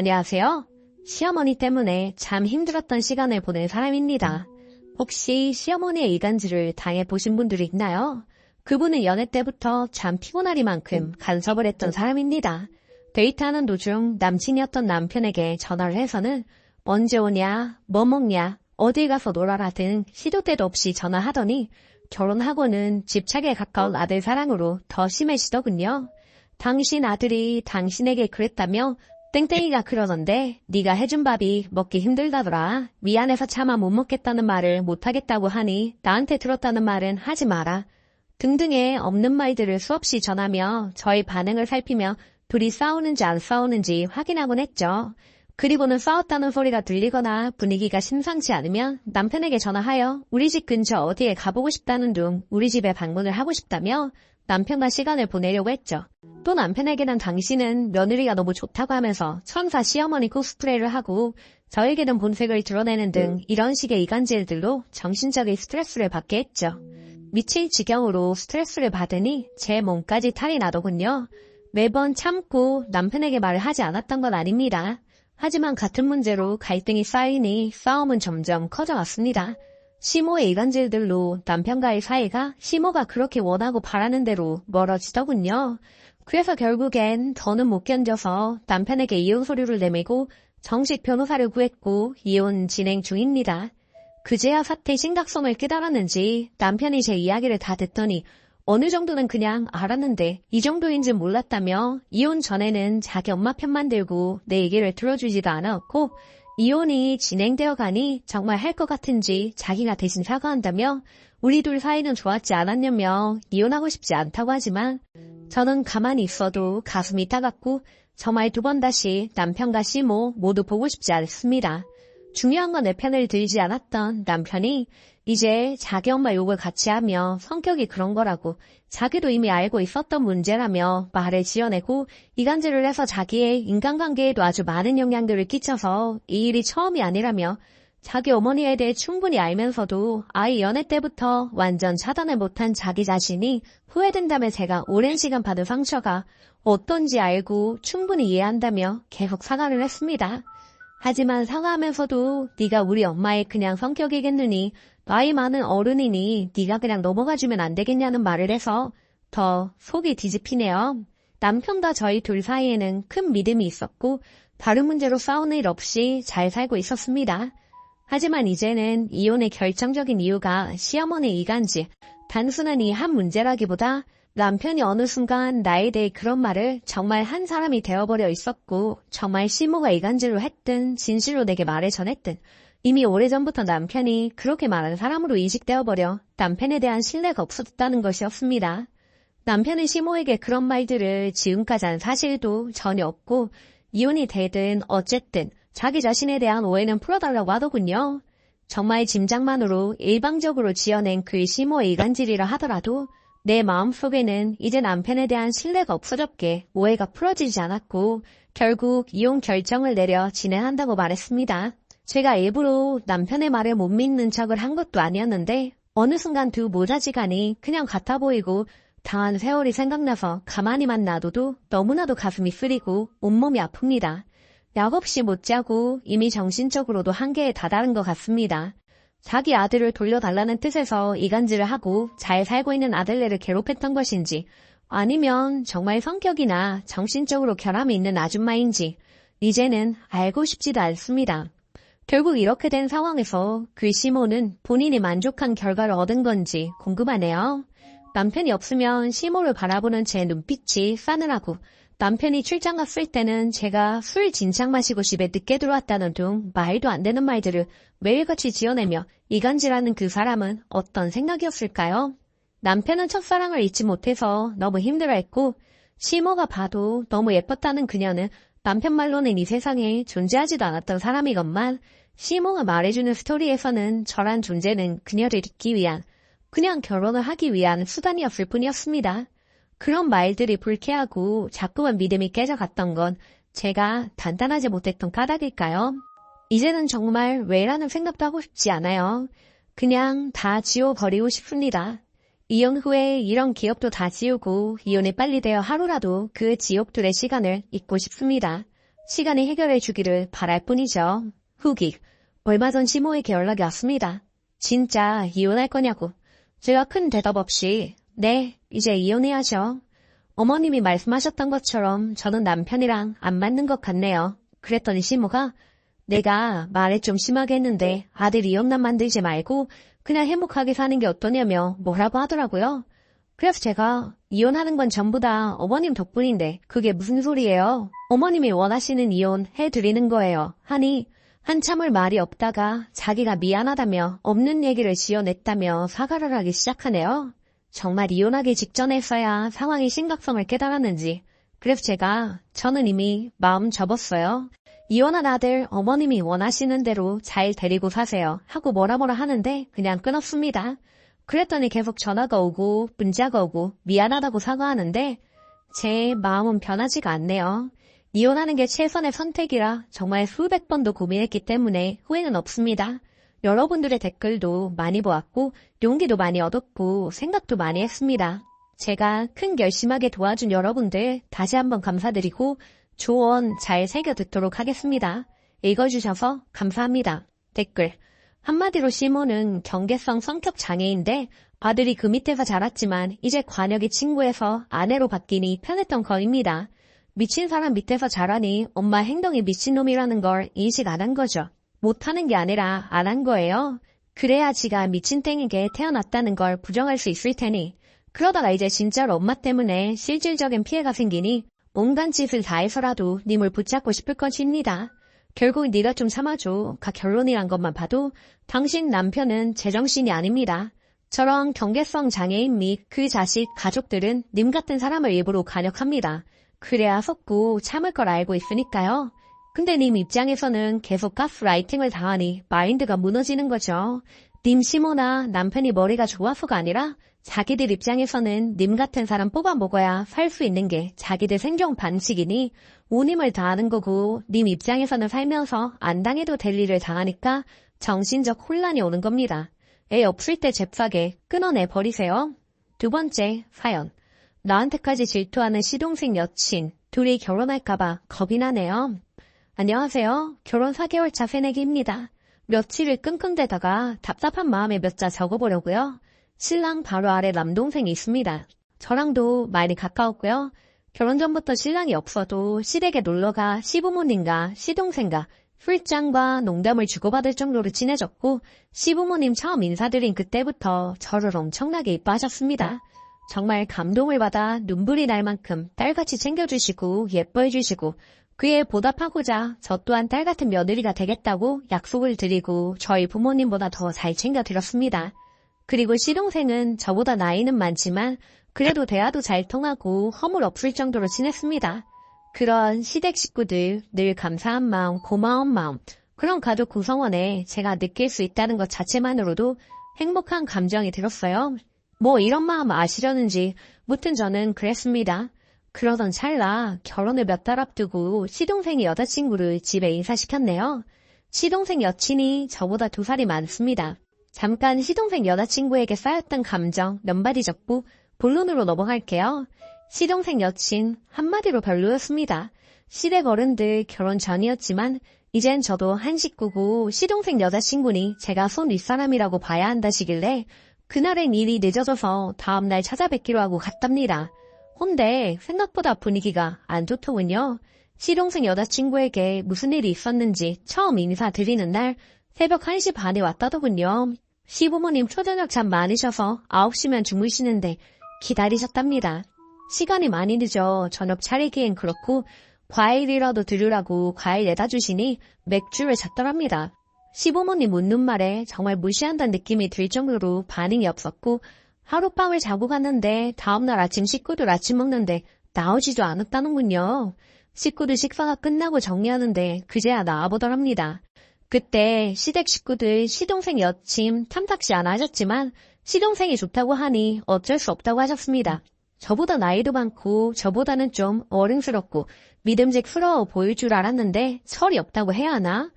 안녕하세요. 시어머니 때문에 참 힘들었던 시간을 보낸 사람입니다. 혹시 시어머니의 이간질을 당해보신 분들이 있나요? 그분은 연애 때부터 참 피곤하리만큼 간섭을 했던 사람입니다. 데이트하는 도중 남친이었던 남편에게 전화를 해서는 언제 오냐, 뭐 먹냐, 어디 가서 놀아라 등 시도 때도 없이 전화하더니 결혼하고는 집착에 가까운 아들 사랑으로 더 심해지더군요. 당신 아들이 당신에게 그랬다며 땡땡이가 그러던데 네가 해준 밥이 먹기 힘들다더라. 미안해서 차마 못 먹겠다는 말을 못하겠다고 하니 나한테 들었다는 말은 하지 마라. 등등의 없는 말들을 수없이 전하며 저희 반응을 살피며 둘이 싸우는지 안 싸우는지 확인하곤 했죠. 그리고는 싸웠다는 소리가 들리거나 분위기가 심상치 않으면 남편에게 전화하여 우리 집 근처 어디에 가보고 싶다는 둥 우리 집에 방문을 하고 싶다며 남편과 시간을 보내려고 했죠. 또 남편에게는 당신은 며느리가 너무 좋다고 하면서 천사 시어머니 코스프레를 하고 저에게는 본색을 드러내는 등 이런 식의 이간질들로 정신적인 스트레스를 받게 했죠. 미칠 지경으로 스트레스를 받으니 제 몸까지 탈이 나더군요. 매번 참고 남편에게 말을 하지 않았던 건 아닙니다. 하지만 같은 문제로 갈등이 쌓이니 싸움은 점점 커져갔습니다. 시모의 이간질들로 남편과의 사이가 시모가 그렇게 원하고 바라는 대로 멀어지더군요. 그래서 결국엔 더는 못 견뎌서 남편에게 이혼 서류를 내밀고 정식 변호사를 구했고 이혼 진행 중입니다. 그제야 사태 심각성을 깨달았는지 남편이 제 이야기를 다 듣더니 어느 정도는 그냥 알았는데 이 정도인지 몰랐다며 이혼 전에는 자기 엄마 편만 들고 내 얘기를 들어주지도 않았고 이혼이 진행되어 가니 정말 할 것 같은지 자기가 대신 사과한다며 우리 둘 사이는 좋았지 않았냐며 이혼하고 싶지 않다고 하지만 저는 가만히 있어도 가슴이 따갑고 정말 두 번 다시 남편과 시모 모두 보고 싶지 않습니다. 중요한 건 내 편을 들지 않았던 남편이 이제 자기 엄마 욕을 같이 하며 성격이 그런 거라고 자기도 이미 알고 있었던 문제라며 말을 지어내고 이간질을 해서 자기의 인간관계에도 아주 많은 영향들을 끼쳐서 이 일이 처음이 아니라며 자기 어머니에 대해 충분히 알면서도 아이 연애 때부터 완전 차단을 못한 자기 자신이 후회된다며 제가 오랜 시간 받은 상처가 어떤지 알고 충분히 이해한다며 계속 사과를 했습니다. 하지만 사과하면서도 네가 우리 엄마의 그냥 성격이겠느니 나이 많은 어른이니 네가 그냥 넘어가주면 안 되겠냐는 말을 해서 더 속이 뒤집히네요. 남편과 저희 둘 사이에는 큰 믿음이 있었고 다른 문제로 싸우는 일 없이 잘 살고 있었습니다. 하지만 이제는 이혼의 결정적인 이유가 시어머니 이간질, 단순한 이 한 문제라기보다 남편이 어느 순간 나에 대해 그런 말을 정말 한 사람이 되어버려 있었고 정말 시모가 이간질로 했든 진실로 내게 말을 전했든 이미 오래전부터 남편이 그렇게 말하는 사람으로 인식되어 버려 남편에 대한 신뢰가 없었다는 것이었습니다. 남편은 시모에게 그런 말들을 지금까지 한 사실도 전혀 없고 이혼이 되든 어쨌든 자기 자신에 대한 오해는 풀어달라고 하더군요. 정말 짐작만으로 일방적으로 지어낸 그 시모의 이간질이라 하더라도 내 마음속에는 이제 남편에 대한 신뢰가 없어졌게 오해가 풀어지지 않았고 결국 이혼 결정을 내려 진행한다고 말했습니다. 제가 일부러 남편의 말을 못 믿는 척을 한 것도 아니었는데 어느 순간 두 모자지간이 그냥 같아 보이고 당한 세월이 생각나서 가만히만 놔둬도 너무나도 가슴이 쓰리고 온몸이 아픕니다. 약 없이 못 자고 이미 정신적으로도 한계에 다다른 것 같습니다. 자기 아들을 돌려달라는 뜻에서 이간질을 하고 잘 살고 있는 아들네를 괴롭혔던 것인지 아니면 정말 성격이나 정신적으로 결함이 있는 아줌마인지 이제는 알고 싶지도 않습니다. 결국 이렇게 된 상황에서 그 시모는 본인이 만족한 결과를 얻은 건지 궁금하네요. 남편이 없으면 시모를 바라보는 제 눈빛이 싸늘하고 남편이 출장 갔을 때는 제가 술 진창 마시고 집에 늦게 들어왔다는 등 말도 안 되는 말들을 매일같이 지어내며 이간질하는 그 사람은 어떤 생각이었을까요? 남편은 첫사랑을 잊지 못해서 너무 힘들어했고 시모가 봐도 너무 예뻤다는 그녀는 남편 말로는 이 세상에 존재하지도 않았던 사람이건만 시모가 말해주는 스토리에서는 저란 존재는 그녀를 잊기 위한 그냥 결혼을 하기 위한 수단이었을 뿐이었습니다. 그런 말들이 불쾌하고 자꾸만 믿음이 깨져갔던 건 제가 단단하지 못했던 까닭일까요? 이제는 정말 왜라는 생각도 하고 싶지 않아요. 그냥 다 지워버리고 싶습니다. 이혼 후에 이런 기억도 다 지우고 이혼이 빨리 되어 하루라도 그 지옥들의 시간을 잊고 싶습니다. 시간이 해결해 주기를 바랄 뿐이죠. 후기. 얼마 전 시모에게 연락이 왔습니다. 진짜 이혼할 거냐고. 제가 큰 대답 없이 네, 이제 이혼해야죠. 어머님이 말씀하셨던 것처럼 저는 남편이랑 안 맞는 것 같네요. 그랬더니 시모가 내가 말을 좀 심하게 했는데 아들 이혼남 만들지 말고 그냥 행복하게 사는 게 어떠냐며 뭐라고 하더라고요. 그래서 제가 이혼하는 건 전부 다 어머님 덕분인데 그게 무슨 소리예요? 어머님이 원하시는 이혼 해드리는 거예요. 하니 한참을 말이 없다가 자기가 미안하다며 없는 얘기를 지어냈다며 사과를 하기 시작하네요. 정말 이혼하기 직전에서야 상황의 심각성을 깨달았는지 그래서 제가 저는 이미 마음 접었어요. 이혼한 아들 어머님이 원하시는 대로 잘 데리고 사세요 하고 뭐라 뭐라 하는데 그냥 끊었습니다. 그랬더니 계속 전화가 오고 문자가 오고 미안하다고 사과하는데 제 마음은 변하지가 않네요. 이혼하는 게 최선의 선택이라 정말 수백 번도 고민했기 때문에 후회는 없습니다. 여러분들의 댓글도 많이 보았고 용기도 많이 얻었고 생각도 많이 했습니다. 제가 큰 결심하게 도와준 여러분들 다시 한번 감사드리고 조언 잘 새겨 듣도록 하겠습니다. 읽어주셔서 감사합니다. 댓글 한마디로 시모는 경계성 성격 장애인데 아들이 그 밑에서 자랐지만 이제 관역이 친구에서 아내로 바뀌니 편했던 거입니다. 미친 사람 밑에서 자라니 엄마 행동이 미친놈이라는 걸 인식 안 한 거죠. 못하는 게 아니라 안 한 거예요. 그래야 지가 미친땡에게 태어났다는 걸 부정할 수 있을 테니. 그러다가 이제 진짜로 엄마 때문에 실질적인 피해가 생기니 온갖 짓을 다 해서라도 님을 붙잡고 싶을 것입니다. 결국 네가 좀 참아줘. 가 결론이란 것만 봐도 당신 남편은 제정신이 아닙니다. 저런 경계성 장애인 및 그 자식, 가족들은 님 같은 사람을 일부러 간역합니다. 그래야 속고 참을 걸 알고 있으니까요. 근데 님 입장에서는 계속 가스라이팅을 당하니 마인드가 무너지는 거죠. 님 시모나 남편이 머리가 좋아서가 아니라 자기들 입장에서는 님 같은 사람 뽑아 먹어야 살 수 있는 게 자기들 생존 반칙이니 오님을 다하는 거고 님 입장에서는 살면서 안 당해도 될 일을 당하니까 정신적 혼란이 오는 겁니다. 애 없을 때 잽싸게 끊어내 버리세요. 두 번째 사연. 나한테까지 질투하는 시동생 여친 둘이 결혼할까봐 겁이 나네요. 안녕하세요. 결혼 4개월 차 새내기입니다. 며칠을 끙끙대다가 답답한 마음에 몇 자 적어보려고요. 신랑 바로 아래 남동생이 있습니다. 저랑도 많이 가까웠고요. 결혼 전부터 신랑이 없어도 시댁에 놀러가 시부모님과 시동생과 풀장과 농담을 주고받을 정도로 친해졌고 시부모님 처음 인사드린 그때부터 저를 엄청나게 이뻐하셨습니다. 정말 감동을 받아 눈물이 날 만큼 딸같이 챙겨주시고 예뻐해주시고 그에 보답하고자 저 또한 딸 같은 며느리가 되겠다고 약속을 드리고 저희 부모님보다 더 잘 챙겨드렸습니다. 그리고 시동생은 저보다 나이는 많지만 그래도 대화도 잘 통하고 허물 없을 정도로 친했습니다. 그런 시댁 식구들 늘 감사한 마음, 고마운 마음, 그런 가족 구성원에 제가 느낄 수 있다는 것 자체만으로도 행복한 감정이 들었어요. 뭐 이런 마음 아시려는지 무튼 저는 그랬습니다. 그러던 찰나 결혼을 몇 달 앞두고 시동생이 여자친구를 집에 인사시켰네요. 시동생 여친이 저보다 두 살이 많습니다. 잠깐 시동생 여자친구에게 쌓였던 감정 몇 마디 적고 본론으로 넘어갈게요. 시동생 여친 한마디로 별로였습니다. 시댁 어른들 결혼 전이었지만 이젠 저도 한 식구고 시동생 여자친구니 제가 손 윗사람이라고 봐야 한다시길래 그날엔 일이 늦어져서 다음날 찾아뵙기로 하고 갔답니다. 혼데 생각보다 분위기가 안 좋더군요. 시동생 여자친구에게 무슨 일이 있었는지 처음 인사드리는 날 새벽 1시 반에 왔다더군요. 시부모님 초저녁 잠 많으셔서 9시면 주무시는데 기다리셨답니다. 시간이 많이 늦어 저녁 차리기엔 그렇고 과일이라도 들으라고 과일 내다 주시니 맥주를 잤더랍니다. 시부모님 묻는 말에 정말 무시한다는 느낌이 들 정도로 반응이 없었고 하룻밤을 자고 갔는데 다음날 아침 식구들 아침 먹는데 나오지도 않았다는군요. 식구들 식사가 끝나고 정리하는데 그제야 나와보더랍니다. 그때 시댁 식구들 시동생 여친 탐탁시 안 하셨지만 시동생이 좋다고 하니 어쩔 수 없다고 하셨습니다. 저보다 나이도 많고 저보다는 좀 어른스럽고 믿음직스러워 보일 줄 알았는데 철이 없다고 해야 하나?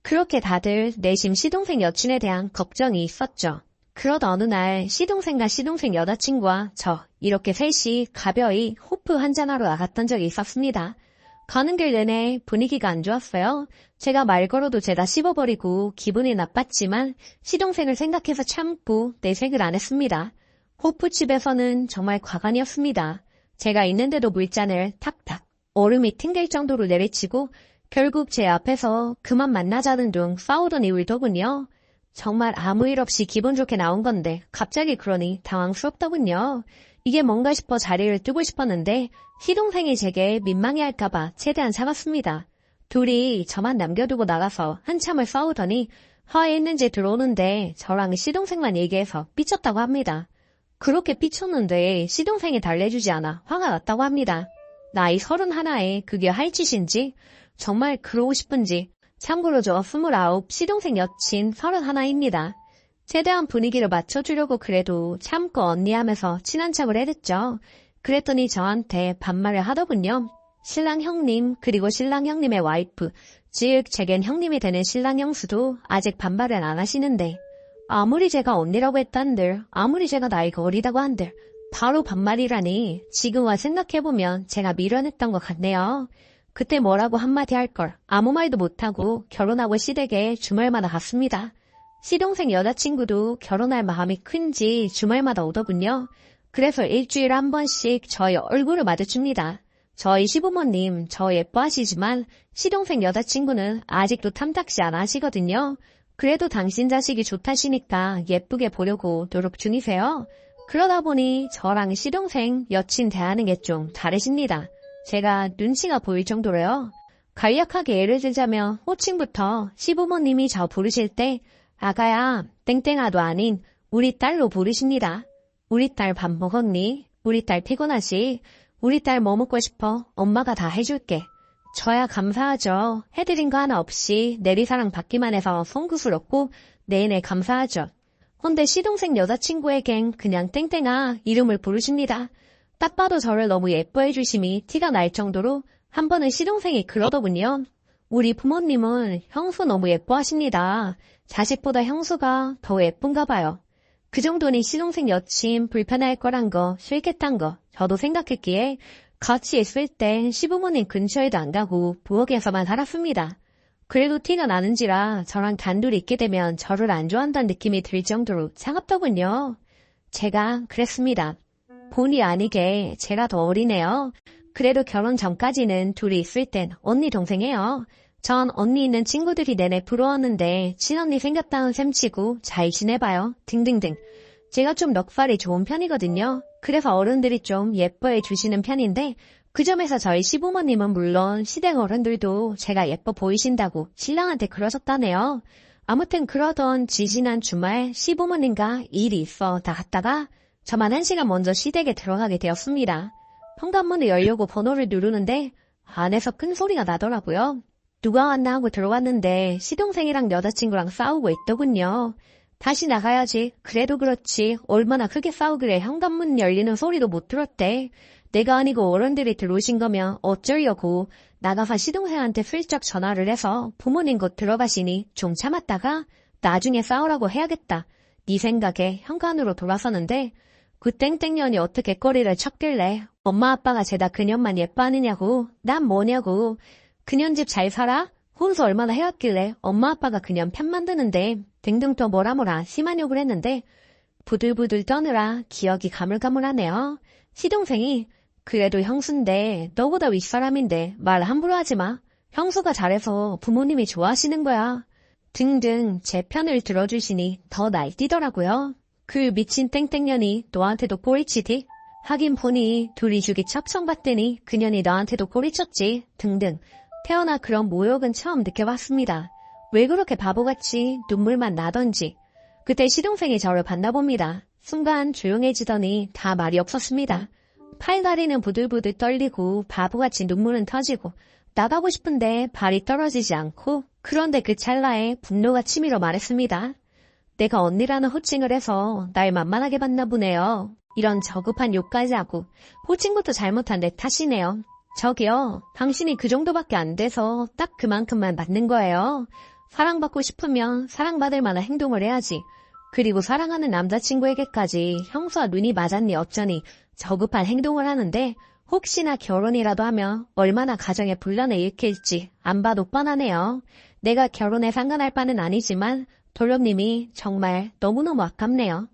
그렇게 다들 내심 시동생 여친에 대한 걱정이 있었죠. 그러다 어느 날 시동생과 시동생 여자친구와 저 이렇게 셋이 가벼이 호프 한잔하러 나갔던 적이 있었습니다. 가는 길 내내 분위기가 안 좋았어요. 제가 말 걸어도 죄다 씹어버리고 기분이 나빴지만 시동생을 생각해서 참고 내색을 안 했습니다. 호프집에서는 정말 과간이었습니다. 제가 있는데도 물잔을 탁탁 얼음이 튕길 정도로 내리치고 결국 제 앞에서 그만 만나자는 둥 싸우더니 울더군요. 정말 아무 일 없이 기분 좋게 나온 건데 갑자기 그러니 당황스럽더군요. 이게 뭔가 싶어 자리를 뜨고 싶었는데 시동생이 제게 민망해할까봐 최대한 참았습니다. 둘이 저만 남겨두고 나가서 한참을 싸우더니 화해했는지 들어오는데 저랑 시동생만 얘기해서 삐쳤다고 합니다. 그렇게 삐쳤는데 시동생이 달래주지 않아 화가 났다고 합니다. 나이 서른 하나에 그게 할 짓인지 정말 그러고 싶은지 참고로 저 스물아홉 시동생 여친 서른 하나입니다. 최대한 분위기를 맞춰주려고 그래도 참고 언니하면서 친한 척을 해댔죠. 그랬더니 저한테 반말을 하더군요. 신랑 형님 그리고 신랑 형님의 와이프 즉 제겐 형님이 되는 신랑 형수도 아직 반말을 안 하시는데 아무리 제가 언니라고 했단들 아무리 제가 나이가 어리다고 한들 바로 반말이라니 지금 와 생각해보면 제가 미련했던 것 같네요. 그때 뭐라고 한마디 할 걸 아무 말도 못하고 결혼하고 시댁에 주말마다 갔습니다. 시동생 여자친구도 결혼할 마음이 큰지 주말마다 오더군요. 그래서 일주일에 한 번씩 저희 얼굴을 마주칩니다. 저희 시부모님 저 예뻐하시지만 시동생 여자친구는 아직도 탐탁시 안 하시거든요. 그래도 당신 자식이 좋다시니까 예쁘게 보려고 노력 중이세요. 그러다 보니 저랑 시동생 여친 대하는 게 좀 다르십니다. 제가 눈치가 보일 정도로요. 간략하게 예를 들자면 호칭부터 시부모님이 저 부르실 때 아가야 땡땡아도 아닌 우리 딸로 부르십니다. 우리 딸 밥 먹었니? 우리 딸 피곤하시? 우리 딸 뭐 먹고 싶어? 엄마가 다 해줄게. 저야 감사하죠. 해드린 거 하나 없이 내리사랑 받기만 해서 송구스럽고 내내 감사하죠. 헌데 시동생 여자친구에겐 그냥 땡땡아 이름을 부르십니다. 딱 봐도 저를 너무 예뻐해 주심이 티가 날 정도로 한 번은 시동생이 그러더군요. 우리 부모님은 형수 너무 예뻐하십니다. 자식보다 형수가 더 예쁜가 봐요. 그 정도니 시동생 여친 불편할 거란 거, 싫겠단 거 저도 생각했기에 같이 있을 땐 시부모님 근처에도 안 가고 부엌에서만 살았습니다. 그래도 티가 나는지라 저랑 단둘이 있게 되면 저를 안 좋아한다는 느낌이 들 정도로 차갑더군요. 제가 그랬습니다. 본의 아니게 제가 더 어리네요. 그래도 결혼 전까지는 둘이 있을 땐 언니 동생이에요. 전 언니 있는 친구들이 내내 부러웠는데 친언니 생겼다는 셈치고 잘 지내봐요. 등등등. 제가 좀 넉살이 좋은 편이거든요. 그래서 어른들이 좀 예뻐해 주시는 편인데 그 점에서 저희 시부모님은 물론 시댁 어른들도 제가 예뻐 보이신다고 신랑한테 그러셨다네요. 아무튼 그러던 지지난 주말 시부모님과 일이 있어 다 갔다가 저만 한 시간 먼저 시댁에 들어가게 되었습니다. 현관문을 열려고 번호를 누르는데 안에서 큰 소리가 나더라고요. 누가 왔나 하고 들어왔는데 시동생이랑 여자친구랑 싸우고 있더군요. 다시 나가야지. 그래도 그렇지. 얼마나 크게 싸우길래 현관문 열리는 소리도 못 들었대. 내가 아니고 어른들이 들어오신 거면 어쩌려고 나가서 시동생한테 슬쩍 전화를 해서 부모님 곳 들어가시니 좀 참았다가 나중에 싸우라고 해야겠다. 네 생각에 현관으로 돌아서는데 그 땡땡년이 어떻게 꼬리를 쳤길래 엄마 아빠가 죄다 그년만 예뻐하느냐고 난 뭐냐고 그년 집 잘 살아? 혼수 얼마나 해왔길래 엄마 아빠가 그년 편 만드는데 등등 또 뭐라 뭐라 심한 욕을 했는데 부들부들 떠느라 기억이 가물가물하네요. 시동생이 그래도 형수인데 너보다 윗사람인데 말 함부로 하지 마. 형수가 잘해서 부모님이 좋아하시는 거야. 등등 제 편을 들어주시니 더 날뛰더라고요. 그 미친 땡땡년이 너한테도 꼬리치디? 하긴 보니 둘이 죽이 척청받더니 그년이 너한테도 꼬리쳤지 등등 태어나 그런 모욕은 처음 느껴봤습니다. 왜 그렇게 바보같이 눈물만 나던지. 그때 시동생이 저를 봤나 봅니다. 순간 조용해지더니 다 말이 없었습니다. 팔다리는 부들부들 떨리고 바보같이 눈물은 터지고 나가고 싶은데 발이 떨어지지 않고 그런데 그 찰나에 분노가 치밀어 말했습니다. 내가 언니라는 호칭을 해서 날 만만하게 봤나 보네요. 이런 저급한 욕까지 하고 호칭부터 잘못한 내 탓이네요. 저기요, 당신이 그 정도밖에 안 돼서 딱 그만큼만 맞는 거예요. 사랑받고 싶으면 사랑받을 만한 행동을 해야지. 그리고 사랑하는 남자친구에게까지 형수와 눈이 맞았니 어쩌니 저급한 행동을 하는데 혹시나 결혼이라도 하면 얼마나 가정에 분란을 일으킬지 안 봐도 뻔하네요. 내가 결혼에 상관할 바는 아니지만 도련님이 정말 너무너무 아깝네요.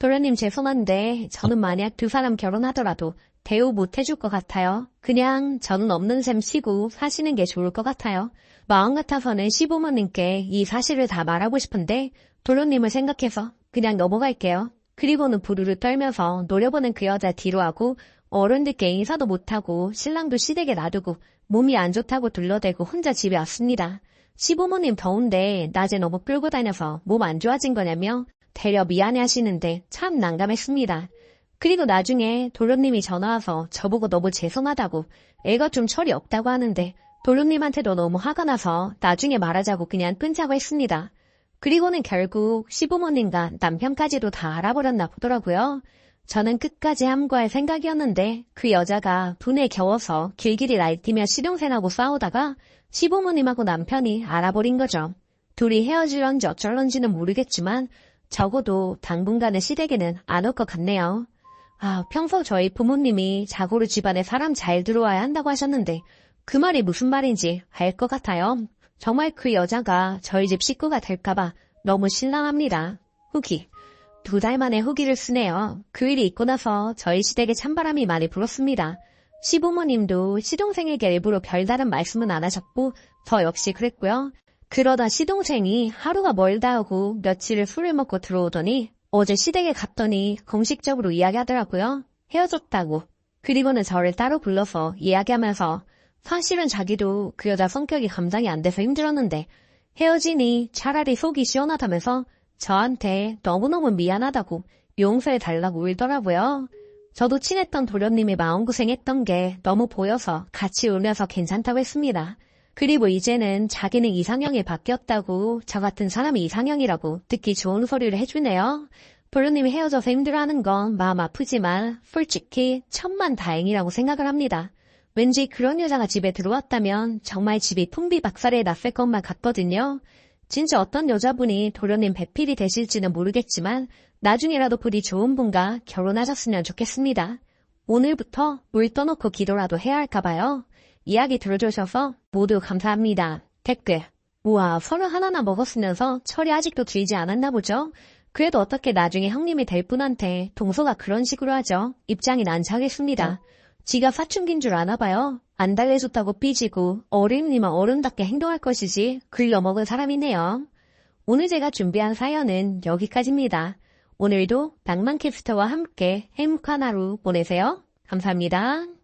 도련님 죄송한데 저는 만약 두 사람 결혼하더라도 대우 못 해줄 것 같아요. 그냥 저는 없는 셈 치고 사시는 게 좋을 것 같아요. 마음 같아서는 시부모님께 이 사실을 다 말하고 싶은데 도련님을 생각해서 그냥 넘어갈게요. 그리고는 부르르 떨면서 노려보는 그 여자 뒤로 하고 어른들께 인사도 못하고 신랑도 시댁에 놔두고 몸이 안 좋다고 둘러대고 혼자 집에 왔습니다. 시부모님 더운데 낮에 너무 끌고 다녀서 몸 안 좋아진 거냐며 대려 미안해 하시는데 참 난감했습니다. 그리고 나중에 도련님이 전화와서 저보고 너무 죄송하다고 애가 좀 철이 없다고 하는데 도련님한테도 너무 화가 나서 나중에 말하자고 그냥 끊자고 했습니다. 그리고는 결국 시부모님과 남편까지도 다 알아버렸나 보더라고요. 저는 끝까지 함구할 생각이었는데 그 여자가 분에 겨워서 길길이 날뛰며 시동생하고 싸우다가 시부모님하고 남편이 알아버린 거죠. 둘이 헤어질런지 어쩔런지는 모르겠지만 적어도 당분간의 시댁에는 안 올 것 같네요. 아, 평소 저희 부모님이 자고로 집안에 사람 잘 들어와야 한다고 하셨는데 그 말이 무슨 말인지 알 것 같아요. 정말 그 여자가 저희 집 식구가 될까봐 너무 실망합니다. 후기. 두 달 만에 후기를 쓰네요. 그 일이 있고 나서 저희 시댁에 찬바람이 많이 불었습니다. 시부모님도 시동생에게 일부러 별다른 말씀은 안 하셨고 저 역시 그랬고요. 그러다 시동생이 하루가 멀다 하고 며칠을 술을 먹고 들어오더니 어제 시댁에 갔더니 공식적으로 이야기하더라고요. 헤어졌다고. 그리고는 저를 따로 불러서 이야기하면서 사실은 자기도 그 여자 성격이 감당이 안 돼서 힘들었는데 헤어지니 차라리 속이 시원하다면서 저한테 너무너무 미안하다고 용서해 달라고 울더라고요. 저도 친했던 도련님이 마음고생했던 게 너무 보여서 같이 울면서 괜찮다고 했습니다. 그리고 이제는 자기는 이상형이 바뀌었다고 저 같은 사람이 이상형이라고 듣기 좋은 소리를 해주네요. 도련님이 헤어져서 힘들어하는 건 마음 아프지만 솔직히 천만 다행이라고 생각을 합니다. 왠지 그런 여자가 집에 들어왔다면 정말 집이 풍비박살에 났을 것만 같거든요. 진짜 어떤 여자분이 도련님 배필이 되실지는 모르겠지만 나중에라도 부디 좋은 분과 결혼하셨으면 좋겠습니다. 오늘부터 물 떠놓고 기도라도 해야 할까봐요. 이야기 들어주셔서 모두 감사합니다. 댓글. 우와, 서른 하나나 먹었으면서 철이 아직도 들지 않았나 보죠? 그래도 어떻게 나중에 형님이 될 분한테 동서가 그런 식으로 하죠. 입장이 난처하겠습니다. 지가 사춘기인 줄 아나 봐요. 안 달래줬다고 삐지고 어른이면 어른답게 행동할 것이지 글러먹은 사람이네요. 오늘 제가 준비한 사연은 여기까지입니다. 오늘도 낭만캐스터와 함께 행복한 하루 보내세요. 감사합니다.